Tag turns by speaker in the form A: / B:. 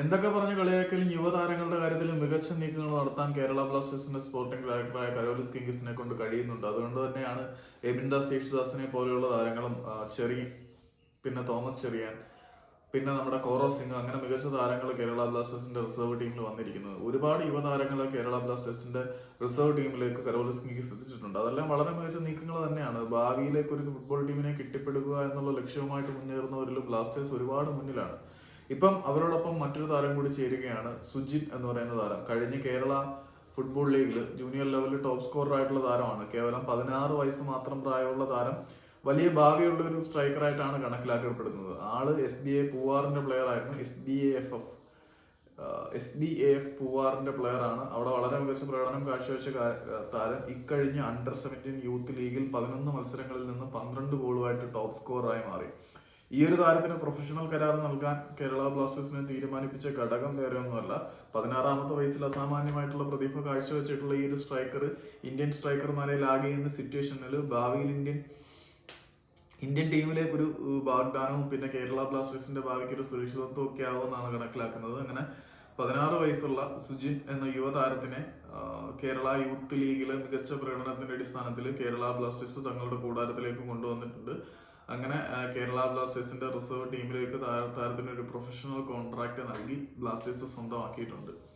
A: എന്തൊക്കെ പറഞ്ഞ് കളിയാക്കലും യുവതാരങ്ങളുടെ കാര്യത്തിൽ മികച്ച നീക്കങ്ങൾ നടത്താൻ കേരള ബ്ലാസ്റ്റേഴ്സിന്റെ സ്പോർട്ടിംഗ് ഡയറക്ടറായ കരോലിസ് കിങ്കിസിനെ കൊണ്ട് കഴിയുന്നുണ്ട്. അതുകൊണ്ട് തന്നെയാണ് എബിൻദാസ് യേശുദാസിനെ പോലെയുള്ള താരങ്ങളും ചെറി പിന്നെ തോമസ് ചെറിയാൻ പിന്നെ നമ്മുടെ കോറോ സിംഗ് അങ്ങനെ മികച്ച താരങ്ങൾ കേരള ബ്ലാസ്റ്റേഴ്സിന്റെ റിസർവ് ടീമിൽ വന്നിരിക്കുന്നത്. ഒരുപാട് യുവതാരങ്ങൾ കേരള ബ്ലാസ്റ്റേഴ്സിന്റെ റിസർവ് ടീമിലേക്ക് കരോലിസ് കിങ്കിസ് എത്തിച്ചിട്ടുണ്ട് അതെല്ലാം വളരെ മികച്ച നീക്കങ്ങൾ തന്നെയാണ്. ഭാവിയിലേക്ക് ഒരു ഫുട്ബോൾ ടീമിനെ കെട്ടിപ്പടുക്കുക എന്നുള്ള ലക്ഷ്യവുമായിട്ട് മുന്നേറുന്നവരിൽ ബ്ലാസ്റ്റേഴ്സ് ഒരുപാട് മുന്നിലാണ്. ഇപ്പം അവരോടൊപ്പം മറ്റൊരു താരം കൂടി ചേരുകയാണ് സുജിൻ എന്ന് പറയുന്ന താരം. കഴിഞ്ഞ കേരള ഫുട്ബോൾ ലീഗിൽ ജൂനിയർ ലെവലിൽ ടോപ്പ് സ്കോറർ ആയിട്ടുള്ള താരമാണ്. കേവലം പതിനാറ് വയസ്സ് മാത്രം പ്രായമുള്ള താരം വലിയ ഭാവിയുള്ള ഒരു സ്ട്രൈക്കറായിട്ടാണ് കണക്കിലാക്കപ്പെടുന്നത്. ആൾ എസ് ബി എ പൂവാറിന്റെ പ്ലെയർ ആയിരുന്നു. S B A F F S D A F പൂവാറിന്റെ player ആണ്. അവിടെ വളരെ മികച്ച പ്രകടനം കാഴ്ചവെച്ച താരം. ഇക്കഴിഞ്ഞ അണ്ടർ സെവന്റീൻ യൂത്ത് ലീഗിൽ പതിനൊന്ന് മത്സരങ്ങളിൽ നിന്ന് പന്ത്രണ്ട് ഗോളുമായിട്ട് ടോപ്പ് സ്കോറായി മാറി. ഈ ഒരു താരത്തിന് പ്രൊഫഷണൽ കരാർ നൽകാൻ കേരള ബ്ലാസ്റ്റേഴ്സിനെ തീരുമാനിപ്പിച്ച ഘടകം വേറെ ഒന്നുമല്ല പതിനാറാമത്തെ വയസ്സിൽ അസാമാന്യമായിട്ടുള്ള പ്രതിഭ കാഴ്ചവെച്ചിട്ടുള്ള ഈ ഒരു സ്ട്രൈക്കർ ഇന്ത്യൻ സ്ട്രൈക്കർമാരെ ലാഗ് ചെയ്യുന്ന സിറ്റുവേഷനിൽ ഭാവിയിൽ ഇന്ത്യൻ ഇന്ത്യൻ ടീമിലേക്ക് ഒരു വാഗ്ദാനവും പിന്നെ കേരള ബ്ലാസ്റ്റേഴ്സിന്റെ ഭാവിക്ക് ഒരു സുരക്ഷിതത്വം ഒക്കെ ആവുമെന്നാണ് കണക്കിലാക്കുന്നത്. അങ്ങനെ പതിനാറ് വയസ്സുള്ള സുജിൻ എന്ന യുവതാരത്തിനെ കേരള യൂത്ത് ലീഗിലെ മികച്ച പ്രകടനത്തിന്റെ അടിസ്ഥാനത്തിൽ കേരള ബ്ലാസ്റ്റേഴ്സ് തങ്ങളുടെ കൂടാരത്തിലേക്ക് കൊണ്ടുവന്നിട്ടുണ്ട്. അങ്ങനെ കേരള ബ്ലാസ്റ്റേഴ്സിന്റെ റിസർവ് ടീമിലേക്ക് താര- താരത്തിന് ഒരു പ്രൊഫഷണൽ കോൺട്രാക്ട് നൽകി ബ്ലാസ്റ്റേഴ്സ് സ്വന്തമാക്കിയിട്ടുണ്ട്.